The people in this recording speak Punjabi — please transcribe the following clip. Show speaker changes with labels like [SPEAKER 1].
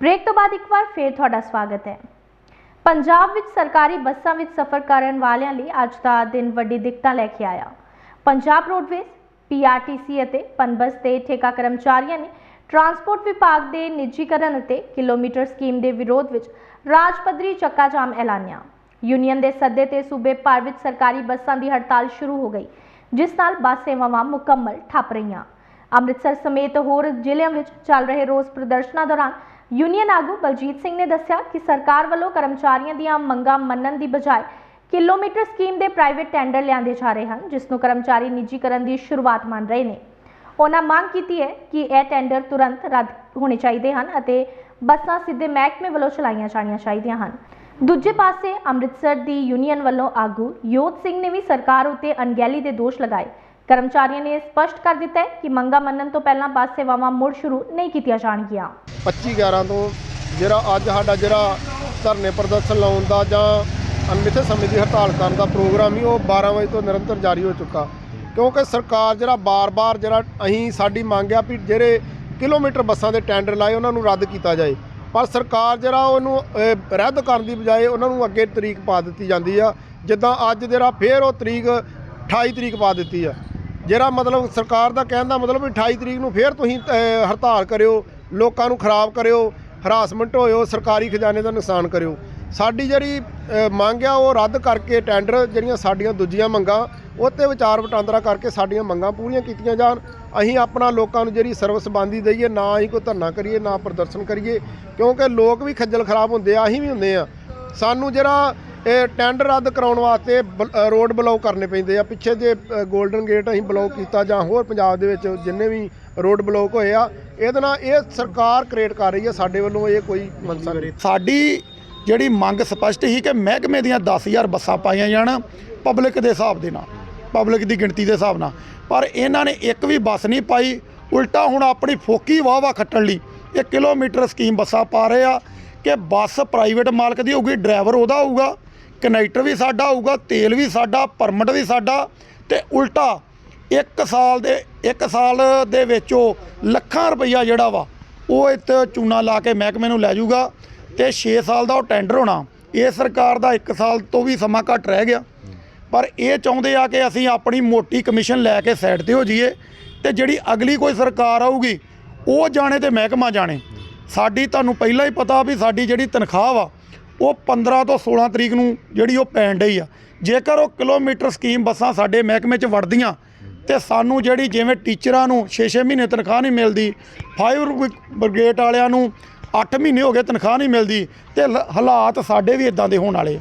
[SPEAKER 1] ਬ੍ਰੇਕ ਤੋਂ ਬਾਅਦ ਇੱਕ ਵਾਰ ਫੇਰ ਤੁਹਾਡਾ ਸਵਾਗਤ ਹੈ। ਪੰਜਾਬ ਵਿੱਚ ਸਰਕਾਰੀ ਬੱਸਾਂ ਵਿੱਚ ਸਫ਼ਰ ਕਰਨ ਵਾਲਿਆਂ ਲਈ ਅੱਜ ਦਾ ਦਿਨ ਵੱਡੀ ਦਿੱਕਤਾਂ ਲੈ ਕੇ ਆਇਆ। ਪੰਜਾਬ ਰੋਡਵੇਜ਼ ਪੀਆਰਟੀਸੀ ਅਤੇ ਪਨਬਸ ਦੇ ਠੇਕਾ ਕਰਮਚਾਰੀਆਂ ਨੇ ਟਰਾਂਸਪੋਰਟ ਵਿਭਾਗ ਦੇ ਨਿੱਜੀਕਰਨ ਅਤੇ ਕਿਲੋਮੀਟਰ ਸਕੀਮ ਦੇ ਵਿਰੋਧ ਵਿੱਚ ਰਾਜ ਪੱਧਰੀ ਚੱਕਾ ਜਾਮ ਐਲਾਨਿਆ। ਯੂਨੀਅਨ ਦੇ ਸੱਦੇ ਤੇ ਸੂਬੇ ਭਰ ਵਿੱਚ ਸਰਕਾਰੀ ਬੱਸਾਂ ਦੀ ਹੜਤਾਲ ਸ਼ੁਰੂ ਹੋ ਗਈ, ਜਿਸ ਨਾਲ ਬੱਸ ਸੇਵਾਵਾਂ ਮੁਕੰਮਲ ਠੱਪ ਰਹੀਆਂ। ਅੰਮ੍ਰਿਤਸਰ ਸਮੇਤ ਹੋਰ ਜ਼ਿਲ੍ਹਿਆਂ ਵਿੱਚ ਚੱਲ ਰਹੇ ਰੋਸ ਪ੍ਰਦਰਸ਼ਨਾਂ ਦੌਰਾਨ ਯੂਨੀਅਨ ਆਗੂ ਬਲਜੀਤ ਸਿੰਘ ਨੇ ਦੱਸਿਆ ਕਿ ਸਰਕਾਰ ਵੱਲੋਂ ਕਰਮਚਾਰੀਆਂ ਦੀਆਂ ਮੰਗਾਂ ਮੰਨਣ ਦੀ ਬਜਾਏ ਕਿਲੋਮੀਟਰ ਸਕੀਮ ਦੇ ਪ੍ਰਾਈਵੇਟ ਟੈਂਡਰ ਲਿਆਂਦੇ ਜਾ ਰਹੇ ਹਨ, ਜਿਸ ਨੂੰ ਕਰਮਚਾਰੀ ਨਿੱਜੀਕਰਨ ਦੀ ਸ਼ੁਰੂਆਤ ਮੰਨ ਰਹੇ ਨੇ। ਉਹਨਾਂ ਮੰਗ ਕੀਤੀ ਹੈ ਕਿ ਇਹ ਟੈਂਡਰ ਤੁਰੰਤ ਰੱਦ ਹੋਣੇ ਚਾਹੀਦੇ ਹਨ ਅਤੇ ਬੱਸਾਂ ਸਿੱਧੇ ਮਹਿਕਮੇ ਵੱਲੋਂ ਚਲਾਈਆਂ ਜਾਣੀਆਂ ਚਾਹੀਦੀਆਂ ਹਨ। ਦੂਜੇ ਪਾਸੇ ਅੰਮ੍ਰਿਤਸਰ ਦੀ ਯੂਨੀਅਨ ਵੱਲੋਂ ਆਗੂ ਯੋਧ ਸਿੰਘ ਨੇ ਵੀ ਸਰਕਾਰ ਉੱਤੇ ਅਣਗਹਿਲੀ ਦੇ ਦੋਸ਼ ਲਗਾਏ। ਕਰਮਚਾਰੀਆਂ ਨੇ ਸਪਸ਼ਟ ਕਰ ਦਿੱਤਾ ਹੈ ਕਿ ਮੰਗਾਂ ਮੰਨਣ ਤੋਂ ਪਹਿਲਾਂ ਬੱਸ ਸੇਵਾਵਾਂ ਮੁੜ ਸ਼ੁਰੂ ਨਹੀਂ ਕੀਤੀਆਂ ਜਾਣਗੀਆਂ।
[SPEAKER 2] 25 11 ਤੋਂ ਜਿਹੜਾ ਅੱਜ ਸਾਡਾ ਜਿਹੜਾ ਧਰਨੇ ਪ੍ਰਦਰਸ਼ਨ ਲਾਉਣ ਦਾ ਜਾਂ ਅਨਮਿੱਥੇ ਸਮੇਂ ਦੀ ਹੜਤਾਲ ਕਰਨ ਦਾ ਪ੍ਰੋਗਰਾਮ ਹੀ ਉਹ 12 ਵਜੇ ਤੋਂ ਨਿਰੰਤਰ ਜਾਰੀ ਹੋ ਚੁੱਕਾ। ਕਿਉਂਕਿ ਸਰਕਾਰ ਜਿਹੜਾ ਬਾਰ-ਬਾਰ ਜਿਹੜਾ ਅਸੀਂ ਸਾਡੀ ਮੰਗ ਆ ਵੀ ਜਿਹੜੇ ਕਿਲੋਮੀਟਰ ਬੱਸਾਂ ਦੇ ਟੈਂਡਰ ਲਾਏ ਉਹਨਾਂ ਨੂੰ ਰੱਦ ਕੀਤਾ ਜਾਏ। ਪਰ ਸਰਕਾਰ ਜਿਹੜਾ ਉਹਨੂੰ ਰੱਦ ਕਰਨ ਦੀ ਬਜਾਏ ਉਹਨਾਂ ਨੂੰ ਅੱਗੇ ਤਰੀਕ ਪਾ ਦਿੱਤੀ ਜਾਂਦੀ ਆ। ਜਿੱਦਾਂ ਅੱਜ ਜਿਹੜਾ ਫੇਰ ਉਹ ਤਰੀਕ 28 ਤਰੀਕ ਪਾ ਦਿੱਤੀ ਆ। ਜਿਹੜਾ ਮਤਲਬ ਸਰਕਾਰ ਦਾ ਕਹਿਣ ਦਾ ਮਤਲਬ ਵੀ 28 ਤਰੀਕ ਨੂੰ ਫੇਰ ਤੁਸੀਂ ਹੜਤਾਲ ਕਰਿਓ। ਲੋਕਾਂ ਨੂੰ ਖਰਾਬ ਕਰਿਓ, ਹਰਾਸਮੈਂਟ ਹੋਇਓ, ਸਰਕਾਰੀ ਖਜ਼ਾਨੇ ਦਾ ਨੁਕਸਾਨ ਕਰਿਓ। ਸਾਡੀ ਜਿਹੜੀ ਮੰਗ ਆ, ਉਹ ਰੱਦ ਕਰਕੇ ਟੈਂਡਰ ਜਿਹੜੀਆਂ ਸਾਡੀਆਂ ਦੂਜੀਆਂ ਮੰਗਾਂ, ਉਹ 'ਤੇ ਵਿਚਾਰ ਵਟਾਂਦਰਾ ਕਰਕੇ ਸਾਡੀਆਂ ਮੰਗਾਂ ਪੂਰੀਆਂ ਕੀਤੀਆਂ ਜਾਣ। ਅਸੀਂ ਆਪਣਾ ਲੋਕਾਂ ਨੂੰ ਜਿਹੜੀ ਸਰਵਿਸ ਬੰਦੀ ਦਈਏ, ਨਾ ਅਸੀਂ ਕੋਈ ਧਰਨਾ ਕਰੀਏ, ਨਾ ਪ੍ਰਦਰਸ਼ਨ ਕਰੀਏ, ਕਿਉਂਕਿ ਲੋਕ ਵੀ ਖੱਜਲ ਖਰਾਬ ਹੁੰਦੇ ਆ, ਅਸੀਂ ਵੀ ਹੁੰਦੇ ਆ। ਸਾਨੂੰ ਜਿਹੜਾ ਇਹ ਟੈਂਡਰ ਰੱਦ ਕਰਾਉਣ ਵਾਸਤੇ ਬ- ਰੋਡ ਬਲੌਕ ਕਰਨੇ ਪੈਂਦੇ ਆ। ਪਿੱਛੇ ਜੇ ਅ, 골ਡਨ ਗੇਟ ਅਸੀਂ ਬਲੌਕ ਕੀਤਾ ਜਾਂ ਹੋਰ ਪੰਜਾਬ ਦੇ ਵਿੱਚ ਜਿੰਨੇ ਵੀ ਰੋਡ ਬਲੌਕ ਹੋਏ ਆ ਇਹਦੇ ਨਾਲ ਇਹ ਸਰਕਾਰ ਕ੍ਰੀਏਟ ਕਰ ਰਹੀ ਹੈ ਸਾਡੇ ਵੱਲੋਂ ਇਹ ਕੋਈ ਮਨਸਾ ਨਹੀਂ।
[SPEAKER 3] ਸਾਡੀ ਜਿਹੜੀ ਮੰਗ ਸਪਸ਼ਟ ਸੀ ਕਿ ਮਹਿਕਮੇ ਦੀਆਂ 10000 ਬੱਸਾਂ ਪਾਈਆਂ ਜਾਣ ਪਬਲਿਕ ਦੇ ਹਿਸਾਬ ਦੇ ਨਾਲ ਪਬਲਿਕ ਦੀ ਗਿਣਤੀ ਦੇ ਹਿਸਾਬ ਨਾਲ। ਪਰ ਇਹਨਾਂ ਨੇ ਇੱਕ ਵੀ ਬੱਸ ਨਹੀਂ ਪਾਈ ਉਲਟਾ ਹੁਣ ਆਪਣੀ ਫੋਕੀ ਵਾਹ ਵਾਹ ਖੱਟਣ ਲਈ ਇਹ ਕਿਲੋਮੀਟਰ ਸਕੀਮ ਬੱਸਾਂ ਪਾ ਰਹੇ ਆ ਕਿ ਬੱਸ ਪ੍ਰਾਈਵੇਟ ਮਾਲਕ ਦੀ ਹੋਊਗੀ ਡਰਾਈਵਰ ਉਹਦਾ ਹੋਊਗਾ। ਕਨੈਕਟਰ ਵੀ ਸਾਡਾ ਹੋਊਗਾ ਤੇਲ ਵੀ ਸਾਡਾ, ਪਰਮਿਟ ਵੀ ਸਾਡਾ ਤੇ ਉਲਟਾ ਇੱਕ ਸਾਲ ਦੇ, ਇੱਕ ਸਾਲ ਦੇ ਵਿੱਚ ਉਹ ਲੱਖਾਂ ਰੁਪਈਆ ਜਿਹੜਾ ਵਾ, ਉਹ ਇੱਥੇ ਚੂਨਾ ਲਾ ਕੇ ਮਹਿਕਮੇ ਨੂੰ ਲੈ ਜਾਊਗਾ ਤੇ 6 ਸਾਲ ਦਾ ਉਹ ਟੈਂਡਰ ਹੋਣਾ, ਇਹ ਸਰਕਾਰ ਦਾ 1 ਸਾਲ ਤੋਂ ਵੀ ਸਮਾਂ ਘੱਟ ਰਹਿ ਗਿਆ। ਪਰ ਇਹ ਚਾਹੁੰਦੇ ਆ ਕਿ ਅਸੀਂ ਆਪਣੀ ਮੋਟੀ ਕਮਿਸ਼ਨ ਲੈ ਕੇ ਸਾਈਡ ਤੇ ਹੋ ਜਾਈਏ ਤੇ ਜਿਹੜੀ ਅਗਲੀ ਕੋਈ ਸਰਕਾਰ ਆਊਗੀ, ਉਹ ਜਾਣੇ ਤੇ ਮਹਿਕਮਾ ਜਾਣੇ। ਸਾਡੀ ਤੁਹਾਨੂੰ ਪਹਿਲਾਂ ਹੀ ਪਤਾ ਵੀ ਸਾਡੀ ਜਿਹੜੀ ਤਨਖਾਹ ਵਾ ਉਹ 15 ਤੋਂ 16 ਤਰੀਕ ਨੂੰ ਜਿਹੜੀ ਉਹ ਪੈਣ ਡਈ ਆ। ਜੇਕਰ ਉਹ ਕਿਲੋਮੀਟਰ ਸਕੀਮ ਬੱਸਾਂ ਸਾਡੇ ਮਹਿਕਮੇ 'ਚ ਵੜਦੀਆਂ ਤੇ ਸਾਨੂੰ ਜਿਹੜੀ ਜਿਵੇਂ ਟੀਚਰਾਂ ਨੂੰ 6-6 ਮਹੀਨੇ ਤਨਖਾਹ ਨਹੀਂ ਮਿਲਦੀ, ਫਾਇਰ ਬ੍ਰਿਗੇਡ ਵਾਲਿਆਂ ਨੂੰ 8 ਮਹੀਨੇ ਹੋ ਗਏ ਤਨਖਾਹ ਨਹੀਂ ਮਿਲਦੀ ਤੇ ਲ- ਹਾਲਾਤ ਸਾਡੇ ਵੀ ਇਦਾਂ ਦੇ ਹੋਣ ਵਾਲੇ ਆ।